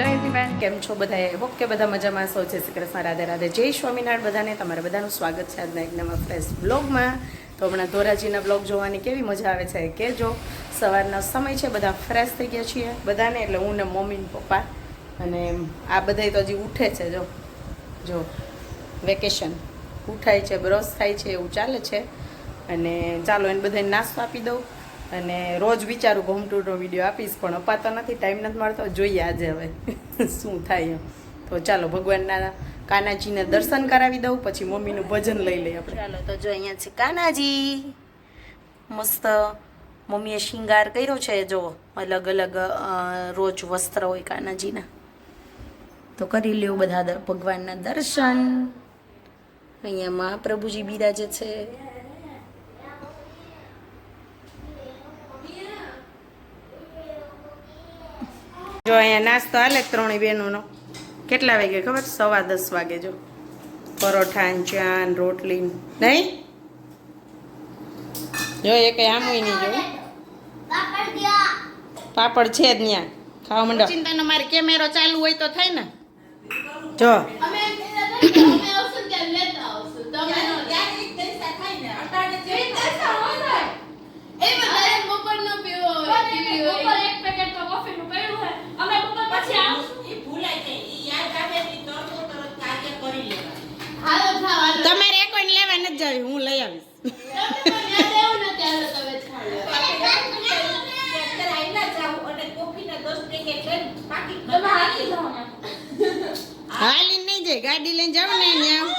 જયંતીબેન કેમ છો બધા હોપ કે બધા મજામાં સૌ જય શ્રી કૃષ્ણ, રાધે રાધે. જય સ્વામિનારાયણ બધાને. તમારા બધાનું સ્વાગત છે આજના એક નવા ફ્રેશ બ્લોગમાં તો હમણાં ધોરાજીના બ્લોગ જોવાની કેવી મજા આવે છે કે જો સવારના સમય છે, બધા ફ્રેશ થઈ ગયા છીએ બધાને, એટલે હું ને મમ્મી પપ્પા. અને આ બધાય તો હજી ઉઠે છે, જો. જો વેકેશન ઉઠાય છે બ્રશ થાય છે, એવું ચાલે છે. અને ચાલો એને બધાને નાસ્તો આપી દઉં. અને રોજ વિચારું હોમ ટૂરનો વીડિયો આપીશ, પણ અપાતો નથી ટાઈમ નથી મળતો. જોઈએ આજે હવે શું થાય એમ. તો ચાલો, ભગવાનના કાનાજીને દર્શન કરાવી દઉં, પછી મમ્મીનું ભજન લઈ લઈએ આપણે. ચાલો, તો જો અહીંયા છે કાનાજી. મસ્ત મમ્મીએ શિંગાર કર્યો છે, જો અલગ અલગ રોજ વસ્ત્ર હોય કાનાજીના. તો કરી લ્યો બધા ભગવાનના દર્શન. અહીંયા મહાપ્રભુજી બિરાજે છે જો અહીંયા નાસ્તો હાલે ત્રણેય બહેનોનો કેટલા વાગે ખબર? સવા દસ વાગે જો. પરોઠા ને ચા રોટલી નહીં? જો એ કઈ આમ નહીં જો. પાપડ છે જ ત્યાં ખાવા માંડો. ચિંતા મારે કેમેરો ચાલુ હોય તો થાય ને. જો. તમારે એક કોઈ લેવા નથી જાવી હું લઈ આવીશ. હાલીને નહીં જાય ગાડી લઈને જાવ ને ત્યાં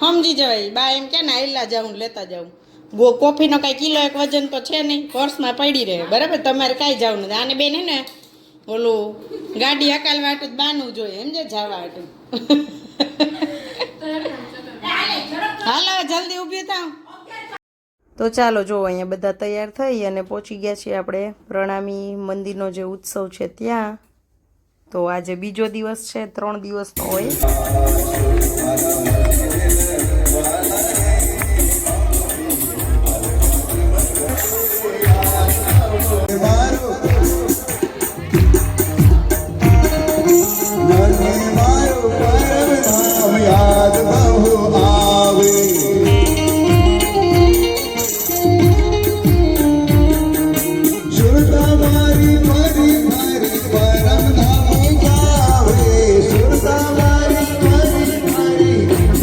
સમજી જવાય. બા એમ કે ને આયલા જાઉં લેતા જાઉં કોફીનો કાંઈ કિલો એક વજન તો છે નહીં, પર્સમાં પડી રહે. બરાબર? તમારે કાંઈ જવું નથી. આને બેન ને, ઓલું ગાડી હકાલવા હાટું બાનું જોઈએ. એમ જે જવા હાટું. હાલો, જલ્દી ઊભી થાવ. તો ચાલો, જો અહીંયા બધા તૈયાર થઈ અને પહોંચી ગયા છીએ આપણે પ્રણામી મંદિરનો જે ઉત્સવ છે ત્યાં. તો આજે બીજો દિવસ છે, ત્રણ દિવસનો હોય.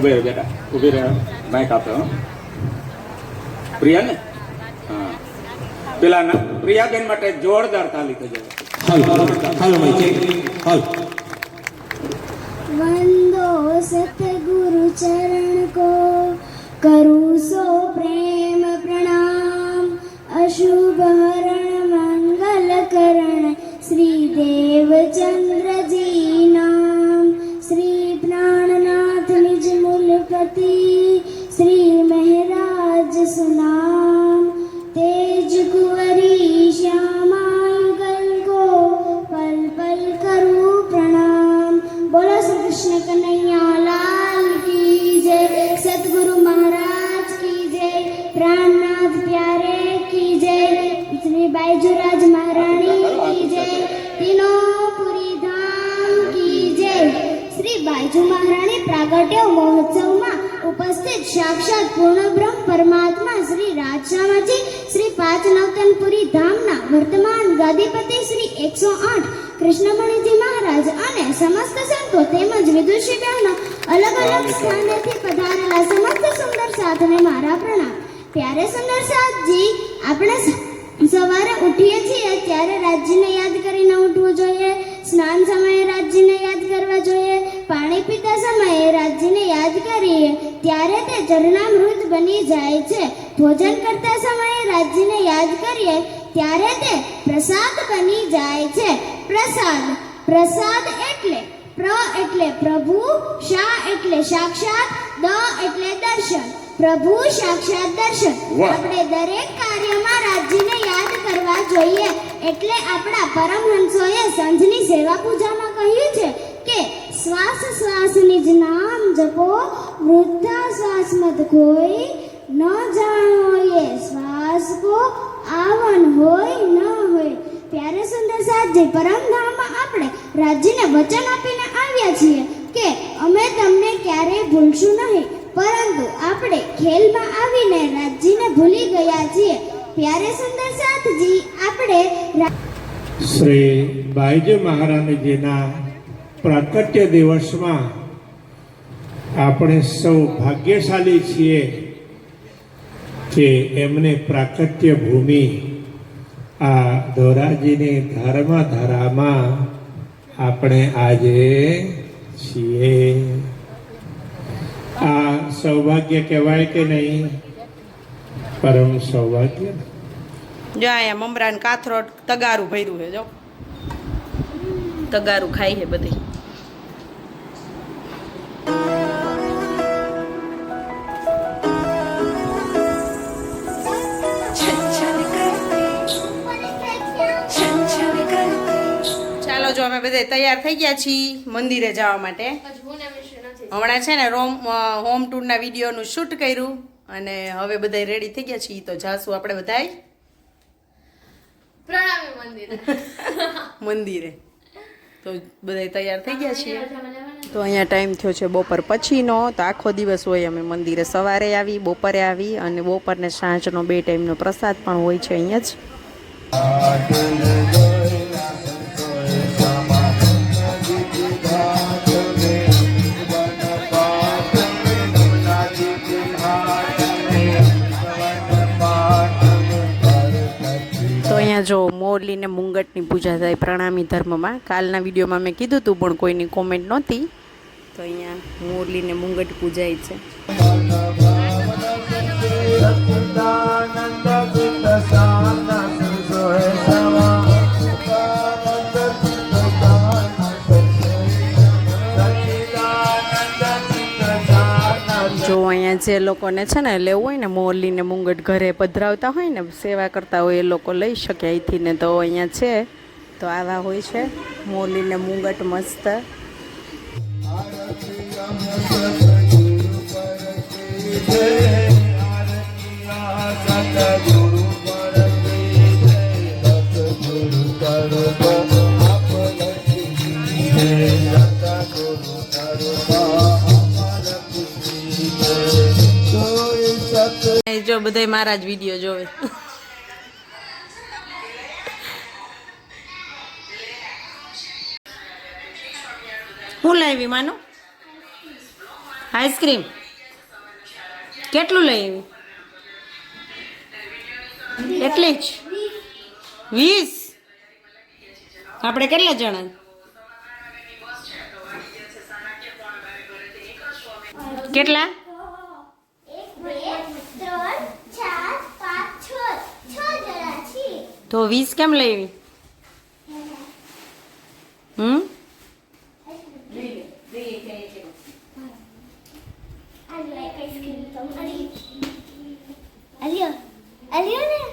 તો ઉભે રહે બેટા ઉભી રહે માઇક આપો હો. પ્રિયા ને હા પેલા ના પ્રિયાબેન માટે જોરદાર તાલી થઈ જાય वंदो सतगुरु चरण को करूँ सो प्रेम प्रणाम अशुभ हरण मंगल શ્રી બાયજુ મહારાણી પ્રાગટ્ય મહોત્સવમાં ઉપસ્થિત સાક્ષાત પૂર્ણ બ્રહ્મ પરમાત્મા શ્રી રાજશામાજી શ્રી પાંચ નવતનપુરી ધામના વર્તમાન ગાદીપતિ શ્રી એકસો આઠ કૃષ્ણમણિજી મહારાજ અને સમસ્ત સંતો તેમજ વિદુષી બહેનો અલગ અલગ સ્થાનેથી પધારેલા સમસ્ત સુંદર સાધને મારા પ્રણામ. ત્યારે સુંદર સાથજી આપણે સવારે ઉઠીએ છીએ ત્યારે રાજ્યને યાદ કરીને ઉઠવું જોઈએ. સ્નાન સમયે રાજ્યને યાદ કરવા જોઈએ. પાણી પીતા સમયે રાજ્યને યાદ કરીએ ત્યારે તે ઝરણામૃત બની જાય છે. ભોજન કરતા સમયે રાજ્યને યાદ કરીએ ત્યારે તે પ્રસાદ બની જાય છે. પ્રસાદ. પ્રસાદ એટલે પ્ર એટલે પ્રભુ શા એટલે સાક્ષાત દ એટલે દર્શન. પ્રભુ સાક્ષાત દર્શન. આપણે દરેક કાર્યમાં રાજ્યને યાદ કરવા જોઈએ. એટલે આપણા પરમહંસોએ સંજની સેવા પૂજામાં કહ્યું છે કે શ્વાસ શ્વાસ જ નામ જપો. વૃદ્ધા શ્વાસ મત કોઈ ન જાણો એ શ્વાસ કો આવન હોય, ન હોય. પ્યારે સુંદર સાજી પરમધામમાં આપણે રાજ્યને વચન આપીને આવ્યા છીએ કે અમે તમને ક્યારેય ભૂલશું નહીં, પરંતુ આપણે ખેલમાં આવીને રાજ્યને ભૂલી ગયા છીએ. પ્યારે સુંદર સાથજી આપણે શ્રી બાઈજી મહારાણીજીના પ્રાકટ્ય દિવસમાં આપણે સૌ ભાગ્યશાળી છીએ કે એમને પ્રાકટ્ય ભૂમિ આ ધોરાજીની ધર્મ ધારામાં આપણે આજે છીએ. આ સૌભાગ્ય કહેવાય કે નહીં? પરમ સૌભાગ્ય. જો અહીંયા મમરાન કાથરોટ તગારું ભર્યું છે, જો. તગારું ખાઈ છે બધી. અમે બધા તૈયાર થઈ ગયા છીએ મંદિરે જવા માટે. હમણાં છે ને રોમ હોમ ટૂરના વિડીયોનું શૂટ કર્યું અને હવે બધા રેડી થઈ ગયા છીએ. તો જાશું આપણે બધાય. મંદિરે. તો બધા તૈયાર થઈ ગયા છીએ. તો અહીંયા ટાઈમ થયો છે બપોર પછીનો. તો આખો દિવસ હોય અમે મંદિરે સવારે આવી બપોરે આવી અને બપોરને સાંજનો બે ટાઈમનો પ્રસાદ પણ હોય છે અહીંયા જ. મોરલીને મુંગટની પૂજા થાય પ્રણામી ધર્મમાં. કાલના વિડીયોમાં મેં કીધું હતું પણ કોઈની કોમેન્ટ નહોતી. તો અહીંયા મોરલીને મુંગટ પૂજાય છે. જે લોકોને છે ને લેવું હોય ને મોરલીને મુંગટ ઘરે પધરાવતા હોય ને સેવા કરતા હોય એ લોકો લઈ શકે અહીંથી ને તો અહીંયા છે તો આવા હોય છે મોરલીને મુંગટ મસ્ત અહીં જો બધાય મારા જ વીડિયો જોવે. હું લાવી માનું? આઈસ્ક્રીમ. કેટલું લઈ આવી? એટલી જ? વીસ? આપણે કેટલા જણા? કેટલા? તો વીસ કેમ લેવી હમ અલિયો અલિયો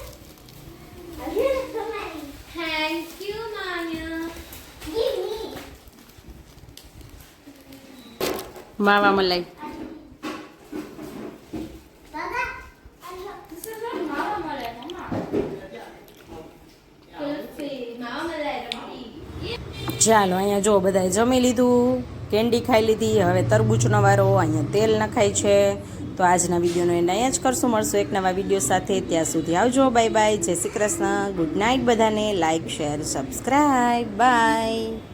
ચાલો, અહીંયા જો બધાએ જમી લીધું, કેન્ડી ખાઈ લીધી, હવે તરબૂચનો વારો, અહીંયા તેલ નખાય છે. તો આજના વિડીયોનો એને અહીંયા જ કરશું. મળશું એક નવા વીડિયો સાથે. ત્યાં સુધી આવજો. બાય બાય જય શ્રી કૃષ્ણ. ગુડ નાઇટ બધાને. Like share subscribe bye